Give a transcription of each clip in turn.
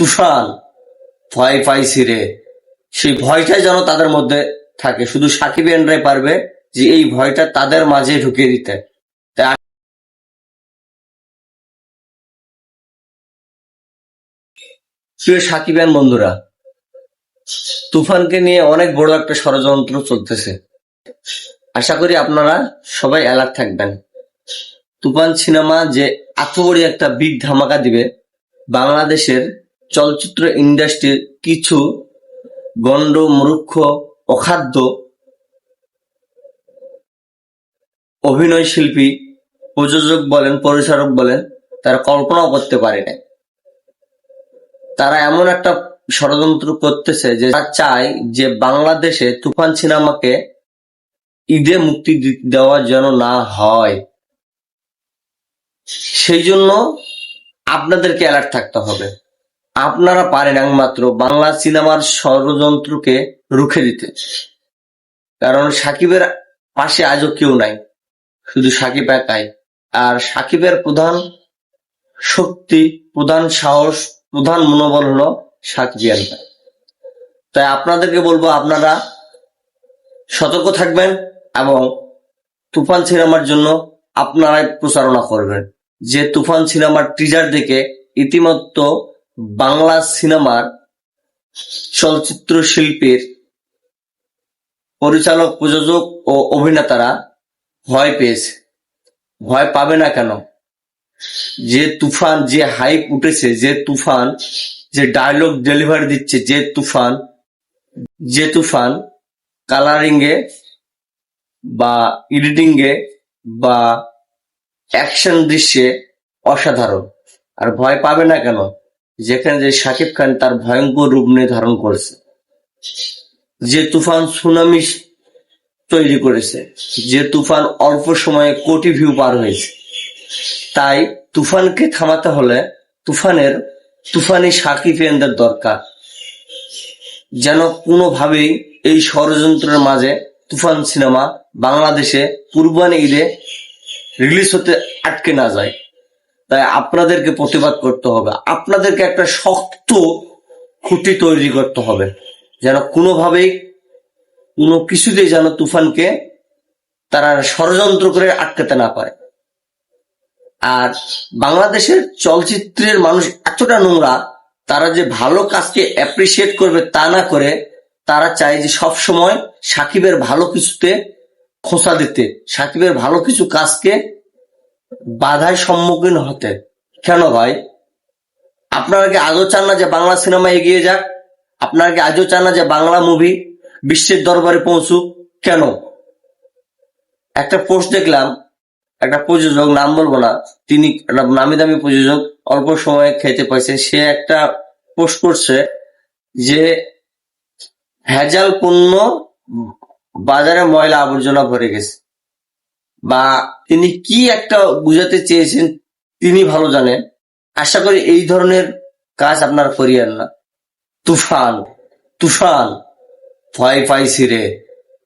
তুফান ভয় পাইছি রে। সেই ভয়টাই যেন তাদের মধ্যে থাকে। শুধু সাকিব এনরাই পারবে যে এই ভয়টা তাদের মাঝে ঢুকিয়ে দিতে। সাকিবেন বন্ধুরা, তুফানকে নিয়ে অনেক বড় একটা ষড়যন্ত্র চলতেছে। আশা করি আপনারা সবাই অ্যালার্ট থাকবেন। তুফান সিনেমা যে এত বড় একটা বিগ ধামাকা দিবে, বাংলাদেশের চলচ্চিত্র ইন্ডাস্ট্রির কিছু গণ্ড, মূর্খ, অখাদ্য অভিনয় শিল্পী, প্রযোজক বলেন, পরিচালক বলেন, তারা কল্পনাও করতে পারে না তারা এমন একটা ষড়যন্ত্র করতেছে যে তারা চায় যে বাংলাদেশে তুফান সিনেমাকে ঈদে মুক্তি দেওয়া যেন না হয়। সেই জন্য আপনাদেরকে অ্যালার্ট থাকতে হবে। আপনারা পারেন একমাত্র বাংলা সিনেমার ষড়যন্ত্রকে রুখে দিতে। কারণ সাকিবের পাশে আজও কেউ নাই। শুধু সাকিব একাই। আর সাকিবের প্রধান শক্তি, প্রধান সাহস, প্রধান মনোবল হলো সাকিবিয়ানটা তাই আপনাদেরকে বলব, আপনারা সতর্ক থাকবেন এবং তুফান সিনেমার জন্য আপনারাই প্রচারণা করবেন। যে তুফান সিনেমার টিজার দেখে ইতিমধ্যে বাংলা সিনেমার চলচ্চিত্র শিল্পীর পরিচালক, প্রযোজক ও অভিনেতারা ভয় পেয়েছে। ভয় পাবে না কেন? যে তুফান, যে হাইপ উঠেছে, যে তুফান, যে ডায়লগ ডেলিভারি দিচ্ছে, যে তুফান যে তুফান কালারিং এ বা এডিটিং এ বা অ্যাকশন দৃশ্যে অসাধারণ। আর ভয় পাবে না কেন? যেখানে যে শাকিব খান তার ভয়ঙ্কর রূপ নিয়ে ধারণ করেছে। যে তুফান সুনামি তৈরি করেছে, যে তুফান অল্প সময়ে কোটি ভিউ পার হয়েছে। তাই তুফানকে থামাতে হলে তুফানের, তুফানি সাকিবিয়ানদের দরকার। যেন কোনোভাবেই এই ষড়যন্ত্রের মাঝে তুফান সিনেমা বাংলাদেশে কুরবানি ঈদে রিলিজ হতে আটকে না যায়। তাই আপনাদেরকে প্রতিবাদ করতে হবে। আপনাদেরকে একটা শক্ত খুঁটি তৈরি করতে হবে। যেন কোনোভাবেই কোনো কিছুতেই যেন তুফানকে তারা ষড়যন্ত্র করে আটকাতে না পারে। আর বাংলাদেশের চলচ্চিত্রের মানুষ এতটা নোংরা, তারা যে ভালো কাজকে অ্যাপ্রিসিয়েট করবে তা না করে তারা চায় যে সব সময় সাকিবের ভালো কিছুতে খোঁচা দিতে, সাকিবের ভালো কিছু কাজকে বাধায় সম্মুখীন হতে। কেন ভাই? আপনারা কি আজও চান না যে বাংলা সিনেমা এগিয়ে যাক? আপনারা কি আজও চান না যে বাংলা মুভি বিশ্বের দরবারে পৌঁছুক? কেন? একটা পোস্ট দেখলাম, একটা প্রযোজক, নাম বলব না, তিনি নামি দামি প্রযোজক, অল্প সময়ে খেতে পাইছে। সে একটা পোস্ট করছে যে ভেজাল পণ্য বাজারে ময়লা আবর্জনা ভরে গেছে। বা তিনি কি একটা বুঝাতে চেয়েছেন তিনি ভালো জানেন। আশা করি এই ধরনের কাজ আপনারা করিয়েন না। তুফান তুফান, ভয় পাইছি রে।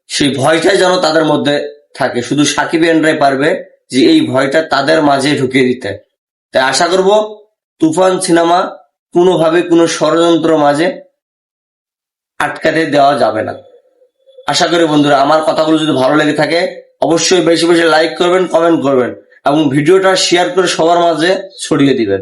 সেই ভয়টাই যেন তাদের মধ্যে থাকে। শুধু সাকিব এনরাই পারবে যে এই ভয়টা তাদের মাঝে ঢুকিয়ে দিতে। তাই আশা করব তুফান সিনেমা কোনোভাবে কোনো ষড়যন্ত্র মাঝে আটকাতে দেওয়া যাবে না। আশা করি বন্ধুরা, আমার কথাগুলো যদি ভালো লেগে থাকে অবশ্যই বেশি বেশি লাইক করবেন কমেন্ট করবেন এবং ভিডিওটা শেয়ার করে সবার মাঝে ছড়িয়ে দিবেন।